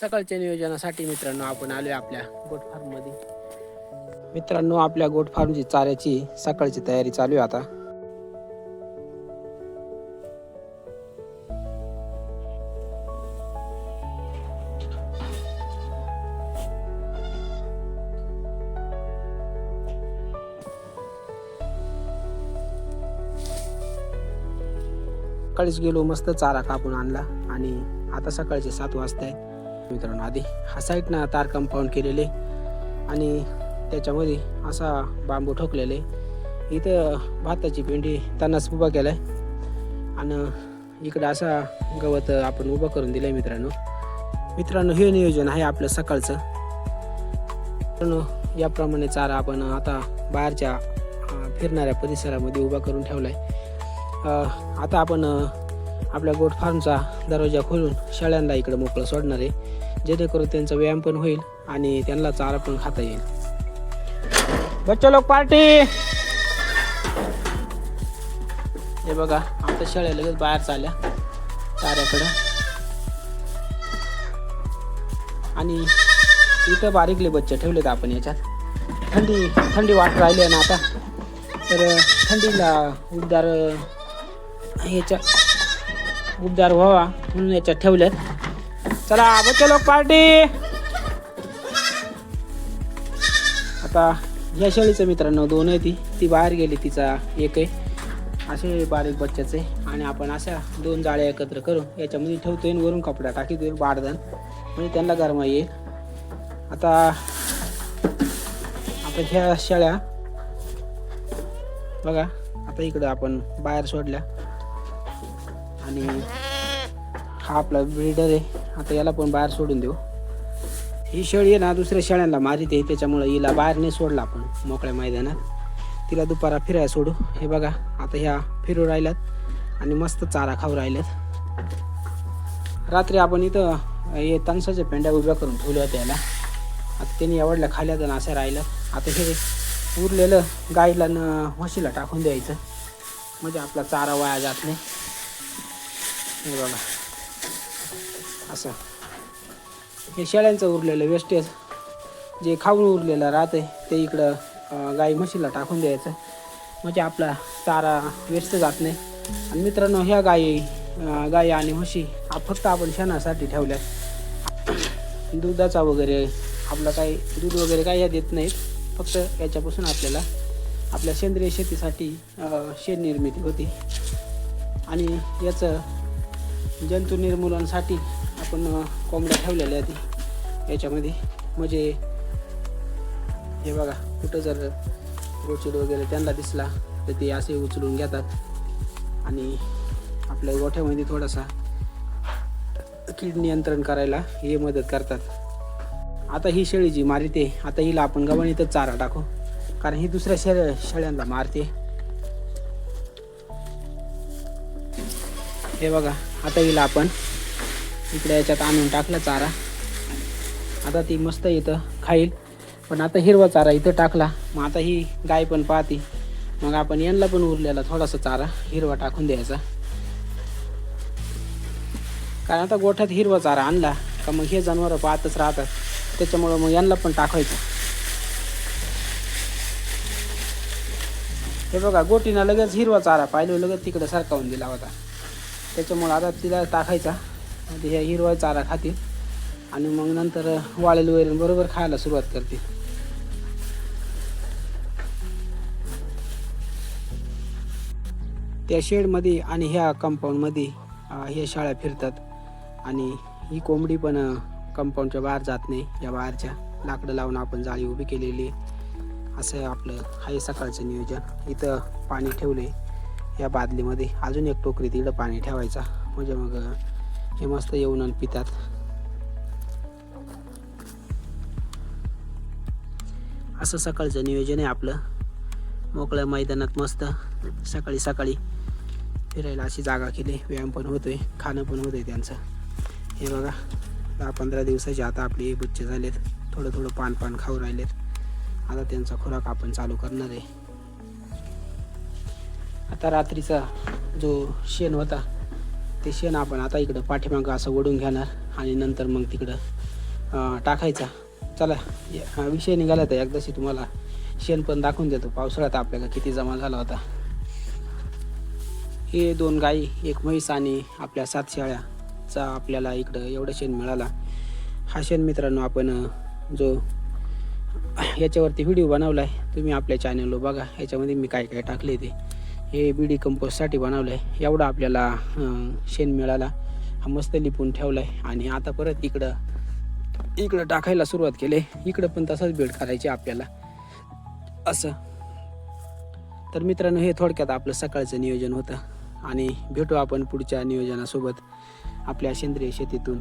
सकाळच्या नियोजनासाठी मित्रांनो आपण आलोय आपल्या गोट फार्ममध्ये. मित्रांनो आपल्या गोट फार्मची चाऱ्याची सकाळची तयारी चालू आहे आता. सकाळीच गेलो मस्त चारा कापून आणला आणि आता सकाळचे सात वाजता आहे मित्रांनो. आधी हा साईडनं तार कंपाऊंड केलेले आणि त्याच्यामध्ये असा बांबू ठोकलेले. इथं भाताची पेंडी त्यांनाच उभा केलाय. आणि इकडं असा गवत आपण उभं करून दिलंय मित्रांनो. मित्रांनो हे नियोजन आहे आपलं सकाळचं. मित्रांनो याप्रमाणे चारा आपण आता बाहेरच्या फिरणाऱ्या परिसरामध्ये उभा करून ठेवलाय. आहे आता आपण आपल्या गोट फार्मचा दरवाजा खोलून शेळ्यांना इकडे मोकळं सोडणार आहे. जेणेकरून त्यांचा व्यायाम पण होईल आणि त्यांना चारा पण खाता येईल. बच्चा लोक पार्टी हे बघा आता शेळ्या लगेच बाहेर चालल्या. चाऱ्याकडं. आणि इथं बारीकले बच्चे ठेवलेत आपण याच्यात. थंडी थंडी वाट राहिली आहे ना आता. तर थंडीला उबदार याच्या उबदार व्हावा म्हणून याच्यात ठेवल्यात चला बच्चे लोक पार्टी आता या शेळीचं मित्रांनो दोन आहे ती. ती बाहेर गेली तिचा एक आहे. असे बारीक बच्चाचे आणि आपण अशा दोन जाळ्या एकत्र करून याच्यामध्ये ठेवतोय आणि वरून कपडा टाकीतोय बारदान. म्हणजे त्यांना गरमा येईल. आता आता ह्या शेळ्या बघा आता इकडं आपण बाहेर सोडल्या. आणि हा आपला ब्रीडर आहे. आता याला पण बाहेर सोडून देऊ. ही शेळी आहे ना दुसऱ्या शेळ्यांना मारित आहे. त्याच्यामुळं हिला बाहेर नाही सोडला आपण मोकळ्या मैदानात. तिला दुपारा फिरायला सोडू. हे बघा आता ह्या फिरू राहिल्यात आणि मस्त चारा खाऊ राहिल्यात. रात्री आपण इथं हे तणसाच्या पेंड्या उभ्या करून ठेवल्या होत्या याला. आता त्यांनी आवडल्या खाल्यात आणि असं राहिलं. आता हे उरलेलं गाईला न म्हशीला टाकून द्यायचं. म्हणजे आपला चारा वाया जात नाही. हे बघा असं. हे शेळ्यांचं उरलेलं वेस्टेज जे खाऊन उरलेलं राहते ते इकडं गाई म्हशीला टाकून द्यायचं. म्हणजे आपला चारा वेस्ट जात नाही. आणि मित्रांनो ह्या गाई गाई आणि म्हशी हा फक्त आपण शेणासाठी ठेवल्या दुधाचा वगैरे आपला काही दूध वगैरे काही ह्या देत नाहीत. फक्त याच्यापासून आपल्याला आपल्या सेंद्रिय शेतीसाठी शेण निर्मिती होती. आणि याचं जंतू निर्मूलनासाठी आपण कोंबड्या ठेवलेल्या आहेत. याच्यामध्ये म्हणजे हे बघा कुठं जर गोचिड वगैरे त्यांना दिसला तर ते असे उचलून घेतात. आणि आपल्या गोठ्यामध्ये थोडासा कीड नियंत्रण करायला हे मदत करतात. आता ही शेळी जी मारते आता हिला आपण गवणीतच चारा टाकू. कारण ही दुसऱ्या शे शेळ्यांना मारते. हे बघा आता हिला आपण इकडे याच्यात आणून टाकला चारा. आता ती मस्त इथं खाईल. पण आता हिरवा चारा इथं टाकला. मग आता ही गाय पण पाहते. मग आपण यांना पण उरलेला थोडासा चारा हिरवा टाकून द्यायचा. कारण आता गोठ्यात हिरवा चारा आणला का मग हे जनावरं पाहतच राहतात. त्याच्यामुळं मग यांना पण टाकायचं हे बघा गोटीनं लगेच हिरवा चारा पाहिलं लगेच तिकडे सरकावून दिला होता. त्याच्यामुळं आता तिला टाकायचा. म्हणजे ह्या हिरवा चारा खातील. आणि मग नंतर वाळेल वैरण बरोबर खायला सुरुवात करते त्या शेडमध्ये आणि ह्या कंपाऊंडमध्ये ह्या शाळा फिरतात. आणि ही कोंबडी पण कंपाऊंडच्या बाहेर जात नाही. या बाहेरच्या लाकडं लावून आपण जाळी उभी केलेली आहे. असं आपलं आहे सकाळचं नियोजन. इथं पाणी ठेवलं आहे या बादलीमध्ये अजून एक टोकरी तिकडं पाणी ठेवायचा. म्हणजे मग हे मस्त येऊन आणि पितात. असं सकाळचं नियोजन आहे आपलं. मोकळ्या मैदानात मस्त सकाळी सकाळी फिरायला अशी जागा केली. व्यायाम पण होतोय खाणं पण होतंय त्यांचं. हे बघा दहा पंधरा दिवसाचे आता आपले बुच्चे झालेत. थोडं थोडं पान पान खाऊ राहिलेत. आता त्यांचा खुराक आपण चालू करणार आहे. आता रात्रीचा जो शेण होता ते शेण आपण आता इकडं पाठीमागं असं ओढून घेणार आणि नंतर मग तिकडं टाकायचा. चला हा विषय निघाला तर एकदाशी तुम्हाला शेण पण दाखवून देतो. पावसाळ्यात आपल्याला किती जमा झाला होता. हे दोन गाई एक म्हैस आणि आपल्या सात शाळ्याचा आपल्याला इकडं एवढं शेण मिळाला. हा शेण मित्रांनो आपण जो याच्यावरती व्हिडिओ बनवला आहे तुम्ही आपल्या चॅनलवर बघा. याच्यामध्ये मी काय काय टाकले ते. हे बी डी कंपोस्टसाठी बनवलं आहे एवढा आपल्याला शेण मिळाला. हा मस्त लिपून ठेवला आहे आणि आता परत इकडं इकडं टाकायला सुरुवात केली. इकडं पण तसंच बेड करायची आपल्याला. असं. तर मित्रांनो हे थोडक्यात आपलं सकाळचं नियोजन होतं. आणि भेटू आपण पुढच्या नियोजनासोबत आपल्या सेंद्रिय शेतीतून.